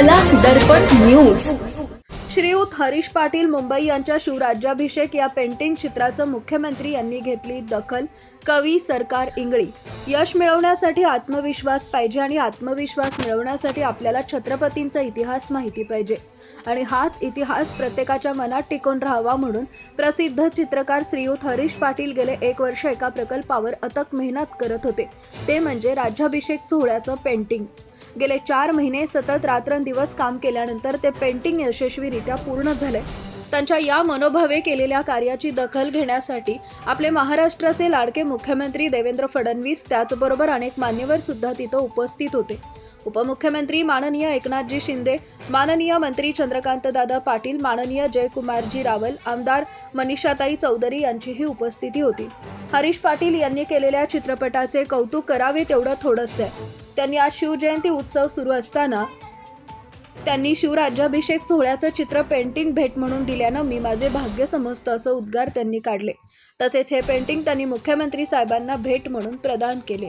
कला दर्पण न्यूज श्रीयुत हरीश पाटील मुंबई यांच्या शिवराज्याभिषेक या पेंटिंग चित्राचं मुख्यमंत्री यांनी घेतली दखल कवी सरकार इंगळी. यश मिळवण्यासाठी आत्मविश्वास पाहिजे आणि आत्मविश्वास मिळवण्यासाठी आपल्याला छत्रपतींचा इतिहास माहिती पाहिजे. आणि हाच इतिहास प्रत्येकाच्या मनात टिकून राहावा म्हणून प्रसिद्ध चित्रकार श्रीयुत हरीश पाटील गेले एक वर्ष एका प्रकल्पावर अथक मेहनत करत होते. ते म्हणजे राज्याभिषेक सोहळ्याचं पेंटिंग गेले चार महिने सतत रात्रंदिवस काम केल्यानंतर ते पेंटिंग यशस्वीरित्या पूर्ण झाले. त्यांच्या या मनोभावे केलेल्या कार्याची दखल घेण्यासाठी आपले महाराष्ट्राचे लाडके मुख्यमंत्री देवेंद्र फडणवीस त्याचबरोबर अनेक मान्यवर सुद्धा तिथं उपस्थित होते. उपमुख्यमंत्री माननीय एकनाथजी शिंदे माननीय मंत्री चंद्रकांतदादा पाटील माननीय जयकुमारजी रावल आमदार मनीषाताई चौधरी यांचीही उपस्थिती होती. हरीश पाटील यांनी केलेल्या चित्रपटाचे कौतुक करावे तेवढं थोडंच आहे. त्यांनी आज शिवजयंती उत्सव सुरू असताना त्यांनी शिवराज्याभिषेक सोहळ्याचं चित्र पेंटिंग भेट म्हणून दिल्यानं मी माझे भाग्य समजतो असं उद्गार त्यांनी काढले. तसेच हे पेंटिंग त्यांनी मुख्यमंत्री साहेबांना भेट म्हणून प्रदान केले.